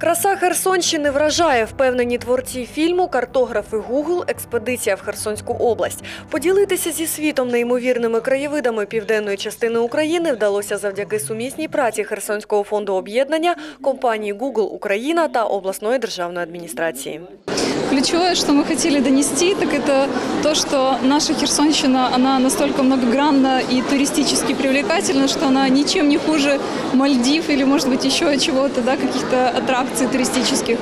Краса Херсонщини вражає впевнені творці фільму Картографи Гугл. Експедиція в Херсонську область. Поділитися зі світом неймовірними краєвидами південної частини України вдалося завдяки сумісній праці Херсонського фонду об'єднання, компанії Google Україна та обласної державної адміністрації. Ключевое, что мы хотели донести, так это то, что наша Херсонщина, она настолько многогранна и туристически привлекательна, что она ничем не хуже Мальдив или, может быть, еще чего-то, да, каких-то аттракций туристических.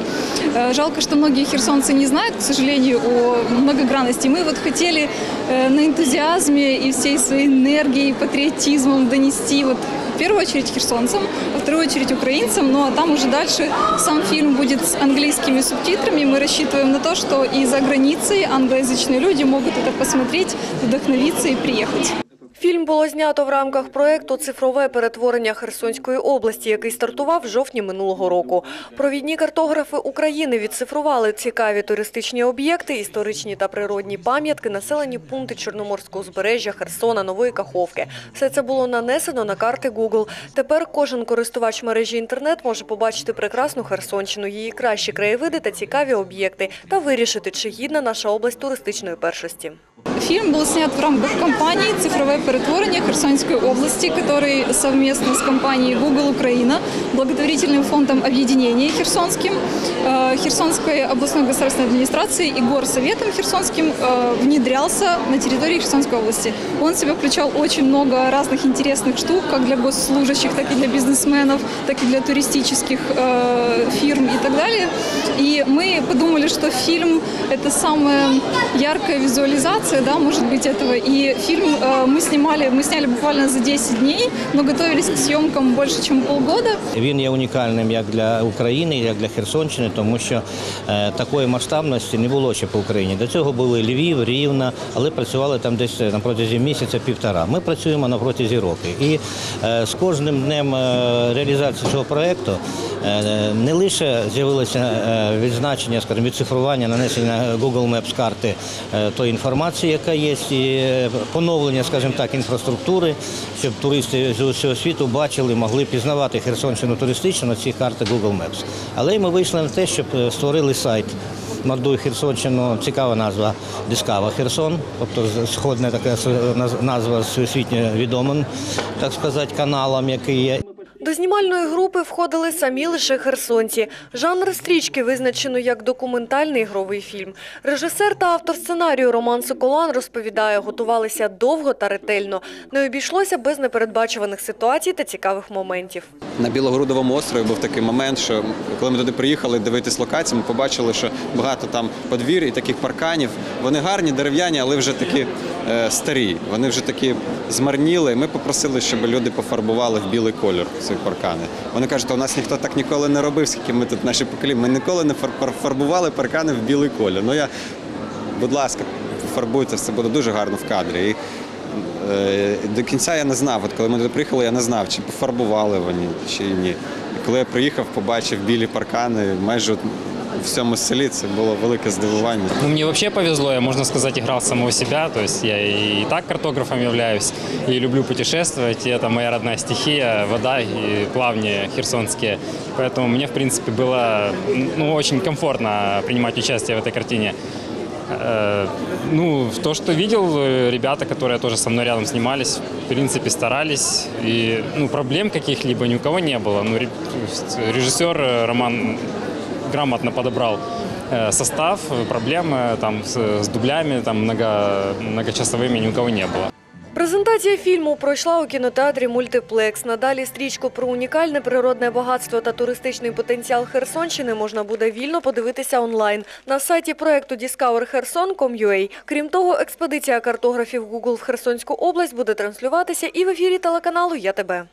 Э, Жалко, что многие херсонцы не знают, к сожалению, о многогранности. Мы вот хотели э, на энтузиазме и всей своей энергией, патриотизмом донести вот в первую очередь херсонцам, во вторую очередь украинцам, ну а там уже дальше сам фильм будет с английскими субтитрами. Мы рассчитываем на то, что и за границей англоязычные люди могут это посмотреть, вдохновиться и приехать. Фільм було знято в рамках проєкту Цифрове перетворення Херсонської області, який стартував в жовтні минулого року. Провідні картографи України відцифрували цікаві туристичні об'єкти, історичні та природні пам'ятки, населені пункти Чорноморського узбережжя, Херсона, Нової Каховки. Все це було нанесено на карти Google. Тепер кожен користувач мережі інтернет може побачити прекрасну Херсонщину, її кращі краєвиди та цікаві об'єкти та вирішити, чи гідна наша область туристичної першості. Фильм был снят в рамках компании «Цифровое перетворение Херсонской области», который совместно с компанией Google Украина, благотворительным фондом объединения Херсонским, Херсонской областной государственной администрацией и горсоветом Херсонским внедрялся на территории Херсонской области. Он в себя включал очень много разных интересных штук, как для госслужащих, так и для бизнесменов, так и для туристических э, фирм и так далее. И мы подумали, что фильм – это самая яркая визуализация, да, может быть, этого. И фильм э, мы снимали, мы сняли буквально за 10 дней, но готовились к съемкам больше, чем полгода. Він є унікальним як для України, як для Херсонщини, тому що е, такої масштабності не було ще по Україні. До цього були Львів, Рівна, але працювали там десь на протязі місяця-півтора. Ми працюємо на протязі року. І е, з кожним днем е, реалізації цього проєкту е, не лише з'явилося е, відзначення, скажімо, відцифрування, нанесення Google Maps карти е, тої інформації, яка є, і е, поновлення, скажімо так, інфраструктури, щоб туристи з усього світу бачили, могли пізнавати Херсонщину туристично на ці карти Google Maps. Але ми вийшли на те, щоб е, створили сайт. Мордуй Херсонщину, цікава назва Дискава Херсон, тобто сходна така назва всесвітньо відомим, так сказати, каналом, який є. До знімальної групи входили самі лише херсонці. Жанр стрічки визначено як документальний ігровий фільм. Режисер та автор сценарію Роман Соколан розповідає, готувалися довго та ретельно. Не обійшлося без непередбачуваних ситуацій та цікавих моментів. На Білогородовому острові був такий момент, що коли ми туди приїхали дивитись локацію, ми побачили, що багато там подвір'я і таких парканів. Вони гарні, дерев'яні, але вже такі старі. Вони вже такі змарніли. Ми попросили, щоб люди пофарбували в білий колір ці паркани. Вони кажуть, у нас ніхто так ніколи не робив, скільки ми тут наші покоління. Ми ніколи не фарбували паркани в білий колір. Ну я, будь ласка, фарбуйте, це буде дуже гарно в кадрі. І, Е, До кінця я не знав. От коли ми туди приїхали, я не знав, чи пофарбували вони, чи ні. І коли я приїхав, побачив білі паркани майже всьому селі це було велике здивування. Ну, Мені взагалі повезло, я можна сказати, грав самого себе. Тобто я і так картографом являюсь, і люблю путешествувати. Це моя родна стихія, вода і плавні херсонські. Тому мені, в принципі, було ну, дуже комфортно приймати участь в цій картині. Э, ну, то, что видел, э, ребята, которые тоже со мной рядом снимались, в принципе, старались. И ну, проблем каких-либо ни у кого не было. Ну, режиссер э, Роман грамотно подобрал э, состав, э, проблем э, там с, с дублями там много, многочасовыми ни у кого не было. Презентація фільму пройшла у кінотеатрі Мультиплекс. Надалі стрічку про унікальне природне багатство та туристичний потенціал Херсонщини можна буде вільно подивитися онлайн на сайті проекту discoverherson.com.ua. Крім того, експедиція картографів Google в Херсонську область буде транслюватися і в ефірі телеканалу «Я тебе».